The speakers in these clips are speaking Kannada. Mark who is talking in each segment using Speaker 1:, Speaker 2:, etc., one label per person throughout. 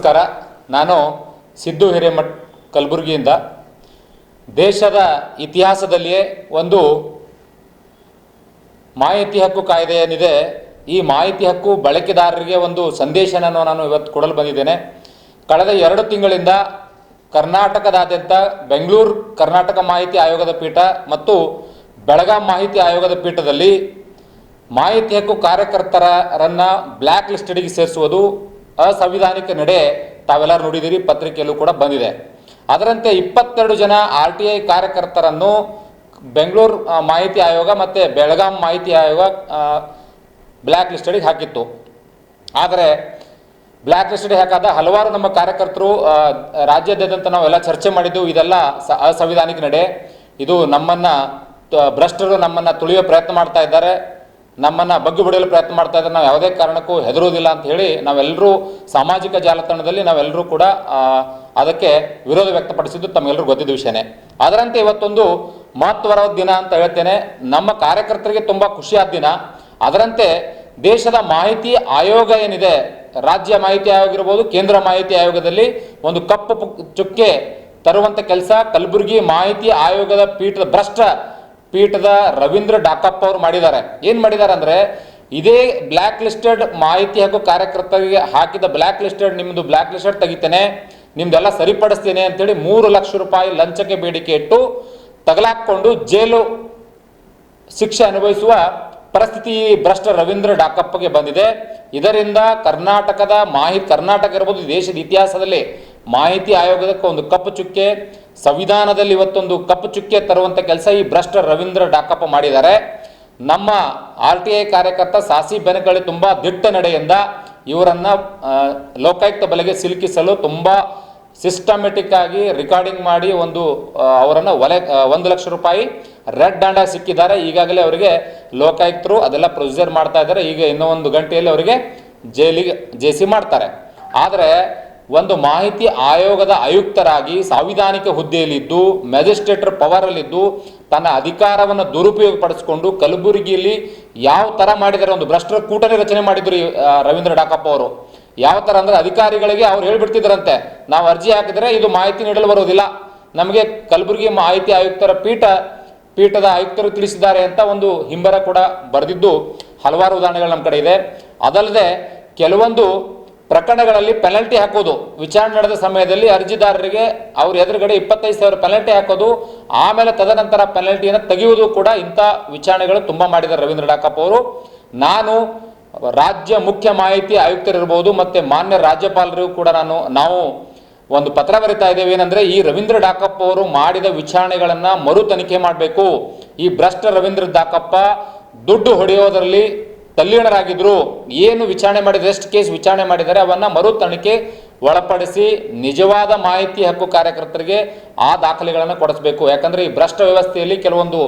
Speaker 1: ನಮಸ್ಕಾರ. ನಾನು ಸಿದ್ದು ಹಿರೇಮಠ್, ಕಲಬುರಗಿಯಿಂದ. ದೇಶದ ಇತಿಹಾಸದಲ್ಲಿಯೇ ಒಂದು ಮಾಹಿತಿ ಹಕ್ಕು ಕಾಯ್ದೆ ಏನಿದೆ ಈ ಮಾಹಿತಿ ಹಕ್ಕು ಬಳಕೆದಾರರಿಗೆ ಒಂದು ಸಂದೇಶನನ್ನು ನಾನು ಇವತ್ತು ಕೊಡಲು ಬಂದಿದ್ದೇನೆ. ಕಳೆದ ಎರಡು ತಿಂಗಳಿಂದ ಕರ್ನಾಟಕದಾದ್ಯಂತ ಬೆಂಗಳೂರು ಕರ್ನಾಟಕ ಮಾಹಿತಿ ಆಯೋಗದ ಪೀಠ ಮತ್ತು ಬೆಳಗಾಂ ಮಾಹಿತಿ ಆಯೋಗದ ಪೀಠದಲ್ಲಿ ಮಾಹಿತಿ ಹಕ್ಕು ಕಾರ್ಯಕರ್ತರನ್ನು ಬ್ಲ್ಯಾಕ್ ಲಿಸ್ಟಡಿಗೆ ಸೇರಿಸುವುದು ಅಸಂವಿಧಾನಿಕ ನಡೆ ತಾವೆಲ್ಲರೂ ನೋಡಿದಿರಿ ಪತ್ರಿಕೆಯಲ್ಲೂ ಕೂಡ ಬಂದಿದೆ. ಅದರಂತೆ ಇಪ್ಪತ್ತೆರಡು ಜನ ಆರ್ ಟಿ ಐ ಕಾರ್ಯಕರ್ತರನ್ನು ಬೆಂಗಳೂರು ಮಾಹಿತಿ ಆಯೋಗ ಮತ್ತು ಬೆಳಗಾಂ ಮಾಹಿತಿ ಆಯೋಗ ಬ್ಲ್ಯಾಕ್ ಲಿಸ್ಟಡಿಗೆ ಹಾಕಿತ್ತು. ಆದರೆ ಬ್ಲ್ಯಾಕ್ ಲಿಸ್ಟಡಿ ಹಾಕಾದ ಹಲವಾರು ನಮ್ಮ ಕಾರ್ಯಕರ್ತರು ರಾಜ್ಯಾದ್ಯಂತ ನಾವೆಲ್ಲ ಚರ್ಚೆ ಮಾಡಿದ್ದು ಇದೆಲ್ಲ ಸ, ಅಸಂವಿಧಾನಿಕ ನಡೆ. ಇದು ನಮ್ಮನ್ನ ಭ್ರಷ್ಟರು ನಮ್ಮನ್ನ ತುಳಿಯೋ ಪ್ರಯತ್ನ ಮಾಡ್ತಾ ಇದ್ದಾರೆ. ನಮ್ಮನ್ನ ಬಗ್ಗು ಬಿಡಲು ಪ್ರಯತ್ನ ಮಾಡ್ತಾ ಇದ್ದಾರೆ ನಾವು ಯಾವುದೇ ಕಾರಣಕ್ಕೂ ಹೆದರುವುದಿಲ್ಲ ಅಂತ ಹೇಳಿ ನಾವೆಲ್ಲರೂ ಸಾಮಾಜಿಕ ಜಾಲತಾಣದಲ್ಲಿ ನಾವೆಲ್ಲರೂ ಕೂಡ ಅದಕ್ಕೆ ವಿರೋಧ ವ್ಯಕ್ತಪಡಿಸಿದ್ದು ತಮಗೆಲ್ಲರೂ ಗೊತ್ತಿದ್ದ ವಿಷಯನೇ. ಅದರಂತೆ ಇವತ್ತೊಂದು ಮಹತ್ವರ ದಿನ ಅಂತ ಹೇಳ್ತೇನೆ. ನಮ್ಮ ಕಾರ್ಯಕರ್ತರಿಗೆ ತುಂಬ ಖುಷಿಯಾದ ದಿನ. ಅದರಂತೆ ದೇಶದ ಮಾಹಿತಿ ಆಯೋಗ ಏನಿದೆ, ರಾಜ್ಯ ಮಾಹಿತಿ ಆಯೋಗ ಇರ್ಬೋದು ಕೇಂದ್ರ ಮಾಹಿತಿ ಆಯೋಗದಲ್ಲಿ ಒಂದು ಕಪ್ಪು ಚುಕ್ಕೆ ತರುವಂಥ ಕೆಲಸ, ಕಲಬುರಗಿ ಮಾಹಿತಿ ಆಯೋಗದ ಪೀಠದ ಭ್ರಷ್ಟ ಪೀಠದ ರವೀಂದ್ರ ಡಾಕಪ್ಪ ಅವರು ಮಾಡಿದ್ದಾರೆ. ಏನ್ ಮಾಡಿದ್ದಾರೆ ಅಂದ್ರೆ, ಇದೇ ಬ್ಲ್ಯಾಕ್ ಲಿಸ್ಟೆಡ್ ಮಾಹಿತಿ ಹಾಗೂ ಕಾರ್ಯಕರ್ತರಿಗೆ ಹಾಕಿದ ಬ್ಲ್ಯಾಕ್ ಲಿಸ್ಟೆಡ್ ನಿಮ್ದು ಬ್ಲ್ಯಾಕ್ ಲಿಸ್ಟೆಡ್ ತೆಗಿತೇನೆ, ನಿಮ್ದೆಲ್ಲ ಸರಿಪಡಿಸ್ತೇನೆ ಅಂತೇಳಿ ಮೂರು ಲಕ್ಷ ರೂಪಾಯಿ ಲಂಚಕ್ಕೆ ಬೇಡಿಕೆ ಇಟ್ಟು ತಗಲಾಕೊಂಡು ಜೈಲು ಶಿಕ್ಷೆ ಅನುಭವಿಸುವ ಪರಿಸ್ಥಿತಿ ಭ್ರಷ್ಟ ರವೀಂದ್ರ ಡಾಕಪ್ಪಗೆ ಬಂದಿದೆ. ಇದರಿಂದ ಕರ್ನಾಟಕದ ಮಾಹಿತಿ, ಕರ್ನಾಟಕ ಇರ್ಬೋದು ದೇಶದ ಇತಿಹಾಸದಲ್ಲಿ ಮಾಹಿತಿ ಆಯೋಗದಕ್ಕೆ ಒಂದು ಕಪ್ಪು ಚುಕ್ಕೆ, ಸಂವಿಧಾನದಲ್ಲಿ ಇವತ್ತೊಂದು ಕಪ್ಪು ಚುಕ್ಕೆ ತರುವಂತ ಕೆಲಸ ಈ ಭ್ರಷ್ಟ ರವೀಂದ್ರ ಡಾಕಪ್ಪ ಮಾಡಿದ್ದಾರೆ. ನಮ್ಮ ಆರ್ ಟಿ ಐ ಕಾರ್ಯಕರ್ತ ಸಾಸಿ ಬೆನಕಳ್ಳಿ ತುಂಬಾ ದಿಟ್ಟ ನಡೆಯಿಂದ ಇವರನ್ನ ಲೋಕಾಯುಕ್ತ ಬಲೆಗೆ ಸಿಲುಕಿಸಲು ತುಂಬಾ ಸಿಸ್ಟಮೆಟಿಕ್ ಆಗಿ ರೆಕಾರ್ಡಿಂಗ್ ಮಾಡಿ ಒಂದು ಅವರನ್ನು ಒಲೆ ಒಂದು ಲಕ್ಷ ರೂಪಾಯಿ ರೆಡ್ ಡ್ಯಾಂಡ ಸಿಕ್ಕಿದ್ದಾರೆ. ಈಗಾಗಲೇ ಅವರಿಗೆ ಲೋಕಾಯುಕ್ತರು ಅದೆಲ್ಲ ಪ್ರೊಸೀಜರ್ ಮಾಡ್ತಾ ಇದ್ದಾರೆ. ಈಗ ಇನ್ನೂ ಒಂದು ಗಂಟೆಯಲ್ಲಿ ಅವರಿಗೆ ಜೈಲಿಗೆ, ಜೇಸಿ ಮಾಡ್ತಾರೆ. ಆದರೆ ಒಂದು ಮಾಹಿತಿ ಆಯೋಗದ ಆಯುಕ್ತರಾಗಿ ಸಾಂವಿಧಾನಿಕ ಹುದ್ದೆಯಲ್ಲಿದ್ದು, ಮ್ಯಾಜಿಸ್ಟ್ರೇಟರ್ ಪವರಲ್ಲಿದ್ದು, ತನ್ನ ಅಧಿಕಾರವನ್ನು ದುರುಪಯೋಗಪಡಿಸಿಕೊಂಡು ಕಲಬುರಗಿಯಲ್ಲಿ ಯಾವ ಥರ ಮಾಡಿದ್ದಾರೆ ಒಂದು ಭ್ರಷ್ಟರ ಕೂಟನೆ ರಚನೆ ಮಾಡಿದ್ರು ರವೀಂದ್ರ ಡಾಕಪ್ಪ ಅವರು. ಯಾವ ಥರ ಅಂದ್ರೆ ಅಧಿಕಾರಿಗಳಿಗೆ ಅವ್ರು ಹೇಳ್ಬಿಡ್ತಿದ್ರಂತೆ ನಾವು ಅರ್ಜಿ ಹಾಕಿದ್ರೆ ಇದು ಮಾಹಿತಿ ನೀಡಲು ಬರುವುದಿಲ್ಲ. ನಮಗೆ ಕಲಬುರಗಿ ಮಾಹಿತಿ ಆಯುಕ್ತರ ಪೀಠ, ಪೀಠದ ಆಯುಕ್ತರು ತಿಳಿಸಿದ್ದಾರೆ ಅಂತ ಒಂದು ಹಿಂಬರ ಕೂಡ ಬರೆದಿದ್ದು ಹಲವಾರು ಉದಾಹರಣೆಗಳು ನಮ್ಮ ಕಡೆ ಇದೆ. ಅದಲ್ಲದೆ ಕೆಲವೊಂದು ಪ್ರಕರಣಗಳಲ್ಲಿ ಪೆನಲ್ಟಿ ಹಾಕೋದು. ವಿಚಾರಣೆ ನಡೆದ ಸಮಯದಲ್ಲಿ ಅರ್ಜಿದಾರರಿಗೆ ಅವ್ರ ಎದುರುಗಡೆ ಇಪ್ಪತ್ತೈದು ಸಾವಿರ ಪೆನಲ್ಟಿ ಹಾಕೋದು. ಆಮೇಲೆ ತದನಂತರ ಪೆನಲ್ಟಿಯನ್ನು ತೆಗೆಯುವುದು ಕೂಡ ಇಂಥ ವಿಚಾರಣೆಗಳು ತುಂಬಾ ಮಾಡಿದ್ದಾರೆ ರವೀಂದ್ರ ಡಾಕಪ್ಪ ಅವರು. ನಾನು ರಾಜ್ಯ ಮುಖ್ಯ ಮಾಹಿತಿ ಆಯುಕ್ತರಿರ್ಬೋದು ಮತ್ತೆ ಮಾನ್ಯ ರಾಜ್ಯಪಾಲರಿಗೂ ಕೂಡ ನಾನು, ನಾವು ಒಂದು ಪತ್ರ ಬರಿತಾ ಇದ್ದೇವೆ. ಏನಂದ್ರೆ ಈ ರವೀಂದ್ರ ಡಾಕಪ್ಪ ಅವರು ಮಾಡಿದ ವಿಚಾರಣೆಗಳನ್ನು ಮರು ತನಿಖೆ ಮಾಡಬೇಕು. ಈ ಭ್ರಷ್ಟ ರವೀಂದ್ರ ಡಾಕಪ್ಪ ದುಡ್ಡು ಹೊಡೆಯೋದರಲ್ಲಿ ತಲ್ಲೀನರಾಗಿದ್ರು ಏನು ವಿಚಾರಣೆ ಮಾಡಿದ ಎಷ್ಟು ಕೇಸ್ ವಿಚಾರಣೆ ಮಾಡಿದರೆ ಅವನ್ನ ಮರು ತನಿಖೆ ಒಳಪಡಿಸಿ ನಿಜವಾದ ಮಾಹಿತಿ ಹಕ್ಕು ಕಾರ್ಯಕರ್ತರಿಗೆ ಆ ದಾಖಲೆಗಳನ್ನು ಕೊಡಿಸಬೇಕು. ಯಾಕಂದ್ರೆ ಈ ಭ್ರಷ್ಟ ವ್ಯವಸ್ಥೆಯಲ್ಲಿ ಕೆಲವೊಂದು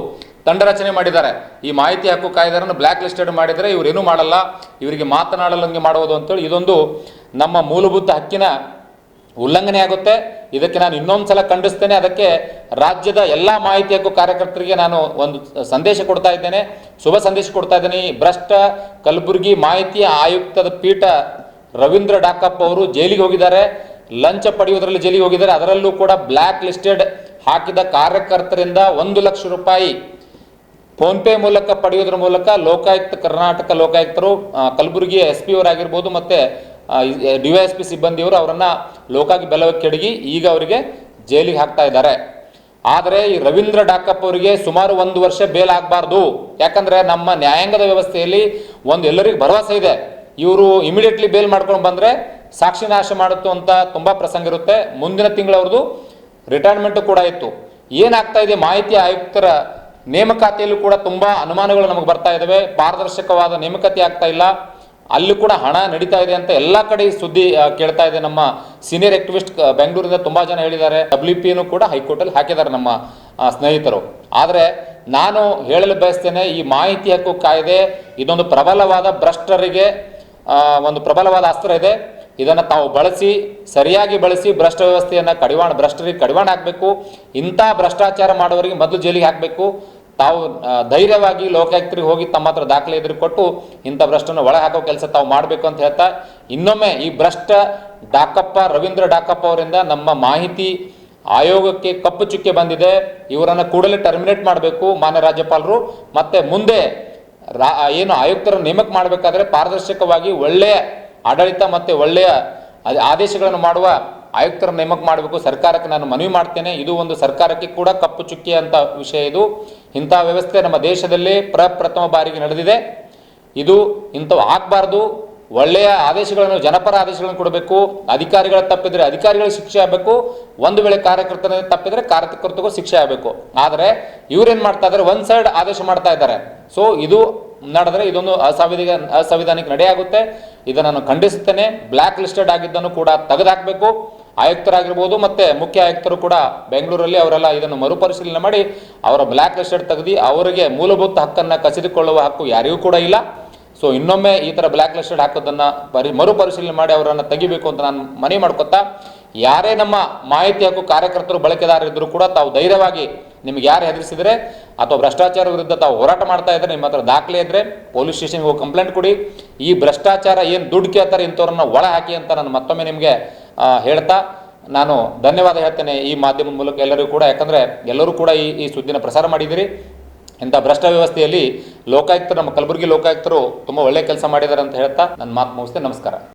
Speaker 1: ತಂಡ ರಚನೆ ಮಾಡಿದ್ದಾರೆ. ಈ ಮಾಹಿತಿ ಹಕ್ಕು ಕಾಯ್ದೆಯನ್ನು ಬ್ಲ್ಯಾಕ್ ಲಿಸ್ಟೆಡ್ ಮಾಡಿದರೆ ಇವರೇನು ಮಾಡಲ್ಲ, ಇವರಿಗೆ ಮಾತನಾಡಲಂಗೆ ಮಾಡುವುದು ಅಂತೇಳಿ ಇದೊಂದು ನಮ್ಮ ಮೂಲಭೂತ ಹಕ್ಕಿನ ಉಲ್ಲಂಘನೆ ಆಗುತ್ತೆ. ಇದಕ್ಕೆ ನಾನು ಇನ್ನೊಂದು ಸಲ ಖಂಡಿಸ್ತೇನೆ. ಅದಕ್ಕೆ ರಾಜ್ಯದ ಎಲ್ಲ ಮಾಹಿತಿ ಹಕ್ಕು ಕಾರ್ಯಕರ್ತರಿಗೆ ನಾನು ಒಂದು ಸಂದೇಶ ಕೊಡ್ತಾ ಇದ್ದೇನೆ. ಶುಭ ಸಂದೇಶ ಕೊಡ್ತಾ ಇದ್ದೇನೆ. ಭ್ರಷ್ಟ ಕಲಬುರಗಿ ಮಾಹಿತಿ ಆಯುಕ್ತದ ಪೀಠ ರವೀಂದ್ರ ಡಾಕಪ್ಪ ಅವರು ಜೈಲಿಗೆ ಹೋಗಿದ್ದಾರೆ. ಲಂಚ ಪಡೆಯುವುದರಲ್ಲಿ ಜೈಲಿಗೆ ಹೋಗಿದ್ದಾರೆ. ಅದರಲ್ಲೂ ಕೂಡ ಬ್ಲ್ಯಾಕ್ ಲಿಸ್ಟೆಡ್ ಹಾಕಿದ ಕಾರ್ಯಕರ್ತರಿಂದ ಒಂದು ಲಕ್ಷ ರೂಪಾಯಿ ಫೋನ್ ಪೇ ಮೂಲಕ ಪಡೆಯುವುದರ ಮೂಲಕ ಲೋಕಾಯುಕ್ತ ಕರ್ನಾಟಕ ಲೋಕಾಯುಕ್ತರು ಕಲಬುರಗಿಯ ಕಲಬುರಗಿ ಎಸ್ ಪಿ ಅವರಾಗಿರ್ಬೋದು ಮತ್ತೆ ಡಿವೈಎಸ್ ಪಿ ಸಿಬ್ಬಂದಿಯವರು ಅವರನ್ನು ಲೋಕಾಗಿ ಬೆಲವಕ್ಕೆ ಕೆಡಗಿ ಈಗ ಅವರಿಗೆ ಜೈಲಿಗೆ ಹಾಕ್ತಾ ಇದ್ದಾರೆ. ಆದರೆ ಈ ರವೀಂದ್ರ ಡಾಕಪ್ಪ ಅವರಿಗೆ ಸುಮಾರು ಒಂದು ವರ್ಷ ಬೇಲ್ ಆಗಬಾರ್ದು. ಯಾಕಂದ್ರೆ ನಮ್ಮ ನ್ಯಾಯಾಂಗದ ವ್ಯವಸ್ಥೆಯಲ್ಲಿ ಒಂದು ಎಲ್ಲರಿಗೂ ಭರವಸೆ ಇದೆ. ಇವರು ಇಮಿಡಿಯೇಟ್ಲಿ ಬೇಲ್ ಮಾಡ್ಕೊಂಡು ಬಂದ್ರೆ ಸಾಕ್ಷಿ ನಾಶ ಮಾಡುತ್ತು ಅಂತ ತುಂಬಾ ಪ್ರಸಂಗ ಇರುತ್ತೆ. ಮುಂದಿನ ತಿಂಗಳವ್ರದ್ದು ರಿಟೈರ್ಮೆಂಟ್ ಕೂಡ ಇತ್ತು. ಏನಾಗ್ತಾ ಇದೆ ಮಾಹಿತಿ ಆಯುಕ್ತರ ನೇಮಕಾತಿಯಲ್ಲೂ ಕೂಡ ತುಂಬಾ ಅನುಮಾನಗಳು ನಮಗೆ ಬರ್ತಾ ಇದ್ದಾವೆ ಪಾರದರ್ಶಕವಾದ ನೇಮಕಾತಿ ಆಗ್ತಾ ಇಲ್ಲ. ಅಲ್ಲಿ ಕೂಡ ಹಣ ನಡೀತಾ ಇದೆ ಅಂತ ಎಲ್ಲ ಕಡೆ ಸುದ್ದಿ ಕೇಳ್ತಾ ಇದೆ ನಮ್ಮ ಸೀನಿಯರ್ ಆಕ್ಟಿವಿಸ್ಟ್ ಬೆಂಗಳೂರಿಂದ ತುಂಬಾ ಜನ ಹೇಳಿದ್ದಾರೆ. ಡಬ್ಲ್ಯೂ ಪಿನೂ ಕೂಡ ಹೈಕೋರ್ಟಲ್ಲಿ ಹಾಕಿದ್ದಾರೆ ನಮ್ಮ ಸ್ನೇಹಿತರು. ಆದರೆ ನಾನು ಹೇಳಲು ಬಯಸ್ತೇನೆ, ಈ ಮಾಹಿತಿ ಹಕ್ಕು ಕಾಯ್ದೆ ಇದೊಂದು ಪ್ರಬಲವಾದ ಭ್ರಷ್ಟರಿಗೆ ಒಂದು ಪ್ರಬಲವಾದ ಅಸ್ತ್ರ ಇದೆ. ಇದನ್ನು ತಾವು ಬಳಸಿ, ಸರಿಯಾಗಿ ಬಳಸಿ ಭ್ರಷ್ಟ ವ್ಯವಸ್ಥೆಯನ್ನು ಕಡಿವಾಣ, ಭ್ರಷ್ಟರಿಗೆ ಕಡಿವಾಣ ಹಾಕಬೇಕು. ಇಂಥ ಭ್ರಷ್ಟಾಚಾರ ಮಾಡುವವರಿಗೆ ಮೊದಲು ಜೈಲಿಗೆ ಹಾಕಬೇಕು. ತಾವು ಧೈರ್ಯವಾಗಿ ಲೋಕಾಯುಕ್ತರಿಗೆ ಹೋಗಿ ತಮ್ಮ ಹತ್ರ ದಾಖಲೆ ಎದುರು ಕೊಟ್ಟು ಇಂಥ ಭ್ರಷ್ಟನ್ನು ಒಳ ಹಾಕೋ ಕೆಲಸ ತಾವು ಮಾಡಬೇಕು ಅಂತ ಹೇಳ್ತಾ, ಇನ್ನೊಮ್ಮೆ ಈ ಭ್ರಷ್ಟ ಡಾಕಪ್ಪ, ರವೀಂದ್ರ ಡಾಕಪ್ಪ ಅವರಿಂದ ನಮ್ಮ ಮಾಹಿತಿ ಆಯೋಗಕ್ಕೆ ಕಪ್ಪು ಚುಕ್ಕೆ ಬಂದಿದೆ. ಇವರನ್ನು ಕೂಡಲೇ ಟರ್ಮಿನೇಟ್ ಮಾಡಬೇಕು ಮಾನ್ಯ ರಾಜ್ಯಪಾಲರು. ಮತ್ತೆ ಮುಂದೆ ರಾ ಏನು ಆಯುಕ್ತರ ನೇಮಕ ಮಾಡಬೇಕಾದ್ರೆ ಪಾರದರ್ಶಕವಾಗಿ ಒಳ್ಳೆಯ ಆಡಳಿತ ಮತ್ತು ಒಳ್ಳೆಯ ಆದೇಶಗಳನ್ನು ಮಾಡುವ ಆಯುಕ್ತರ ನೇಮಕ ಮಾಡಬೇಕು, ಸರ್ಕಾರಕ್ಕೆ ನಾನು ಮನವಿ ಮಾಡ್ತೇನೆ, ಇದು ಒಂದು ಸರ್ಕಾರಕ್ಕೆ ಕೂಡ ಕಪ್ಪು ಚುಕ್ಕಿ ಅಂತ ವಿಷಯ ಇದು. ಇಂಥ ವ್ಯವಸ್ಥೆ ನಮ್ಮ ದೇಶದಲ್ಲಿ ಪ್ರಪ್ರಥಮ ಬಾರಿಗೆ ನಡೆದಿದೆ. ಇದು ಇಂಥವು ಆಗಬಾರ್ದು. ಒಳ್ಳೆಯ ಆದೇಶಗಳನ್ನು, ಜನಪರ ಆದೇಶಗಳನ್ನು ಕೊಡಬೇಕು. ಅಧಿಕಾರಿಗಳ ತಪ್ಪಿದ್ರೆ ಅಧಿಕಾರಿಗಳಿಗೆ ಶಿಕ್ಷೆ ಆಗಬೇಕು. ಒಂದು ವೇಳೆ ಕಾರ್ಯಕರ್ತನ ತಪ್ಪಿದ್ರೆ ಕಾರ್ಯಕರ್ತರಿಗೂ ಶಿಕ್ಷೆ ಆಗಬೇಕು. ಆದರೆ ಇವ್ರೇನ್ ಮಾಡ್ತಾ ಇದ್ದಾರೆ ಒನ್ ಸೈಡ್ ಆದೇಶ ಮಾಡ್ತಾ ಇದ್ದಾರೆ ಸೊ ಇದು ನಡೆದ್ರೆ ಇದೊಂದು ಅಸಾಂವಿಧಾನಿಕ, ಅಸಂವಿಧಾನಿಕ ನಡೆಯಾಗುತ್ತೆ. ಇದನ್ನು ನಾನು ಖಂಡಿಸುತ್ತೇನೆ ಬ್ಲ್ಯಾಕ್ ಲಿಸ್ಟೆಡ್ ಆಗಿದ್ದನ್ನು ಕೂಡ ತೆಗೆದುಹಾಕಬೇಕು ಆಯುಕ್ತರಾಗಿರ್ಬೋದು ಮತ್ತೆ ಮುಖ್ಯ ಆಯುಕ್ತರು ಕೂಡ ಬೆಂಗಳೂರಲ್ಲಿ ಅವರೆಲ್ಲ ಇದನ್ನು ಮರುಪರಿಶೀಲನೆ ಮಾಡಿ ಅವರ ಬ್ಲ್ಯಾಕ್ ಲಿಸ್ಟೆಡ್ ತೆಗೆದು ಅವರಿಗೆ ಮೂಲಭೂತ ಹಕ್ಕನ್ನು ಕಸಿದುಕೊಳ್ಳುವ ಹಕ್ಕು ಯಾರಿಗೂ ಕೂಡ ಇಲ್ಲ. ಸೊ ಇನ್ನೊಮ್ಮೆ ಈ ಥರ ಬ್ಲ್ಯಾಕ್ ಲಿಸ್ಟೆಡ್ ಹಾಕೋದನ್ನು ಪರಿ, ಮರುಪರಿಶೀಲನೆ ಮಾಡಿ ಅವರನ್ನು ತೆಗಿಬೇಕು ಅಂತ ನಾನು ಮನವಿ ಮಾಡ್ಕೊತಾ, ಯಾರೇ ನಮ್ಮ ಮಾಹಿತಿ ಹಕ್ಕು ಕಾರ್ಯಕರ್ತರು ಬಳಕೆದಾರರಿದ್ದರೂ ಕೂಡ ತಾವು ಧೈರ್ಯವಾಗಿ ನಿಮ್ಗೆ ಯಾರು ಹೆದರಿಸಿದರೆ ಅಥವಾ ಭ್ರಷ್ಟಾಚಾರ ವಿರುದ್ಧ ತಾವು ಹೋರಾಟ ಮಾಡ್ತಾ ಇದ್ರೆ ನಿಮ್ಮ ಹತ್ರ ದಾಖಲೆ ಇದ್ದರೆ ಪೊಲೀಸ್ ಸ್ಟೇಷನ್ಗೆ ಹೋಗಿ ಕಂಪ್ಲೇಂಟ್ ಕೊಡಿ. ಈ ಭ್ರಷ್ಟಾಚಾರ ಏನು ದುಡ್ಡು ಕೇಳ್ತಾರೆ ಇಂಥವ್ರನ್ನ ಒಳ ಹಾಕಿ ಅಂತ ನಾನು ಮತ್ತೊಮ್ಮೆ ನಿಮಗೆ ಹೇಳ್ತಾ ನಾನು ಧನ್ಯವಾದ ಹೇಳ್ತೇನೆ ಈ ಮಾಧ್ಯಮದ ಮೂಲಕ ಎಲ್ಲರಿಗೂ ಕೂಡ. ಯಾಕಂದರೆ ಎಲ್ಲರೂ ಕೂಡ ಈ ಈ ಸುದ್ದಿನ ಪ್ರಸಾರ ಮಾಡಿದ್ದೀರಿ. ಇಂಥ ಭ್ರಷ್ಟ ವ್ಯವಸ್ಥೆಯಲ್ಲಿ ಲೋಕಾಯುಕ್ತರು, ನಮ್ಮ ಕಲಬುರಗಿ ಲೋಕಾಯುಕ್ತರು ತುಂಬ ಒಳ್ಳೆಯ ಕೆಲಸ ಮಾಡಿದ್ದಾರೆ ಅಂತ ಹೇಳ್ತಾ ನನ್ನ ಮಾತು ಮುಗಿಸ್ತೇನೆ. ನಮಸ್ಕಾರ.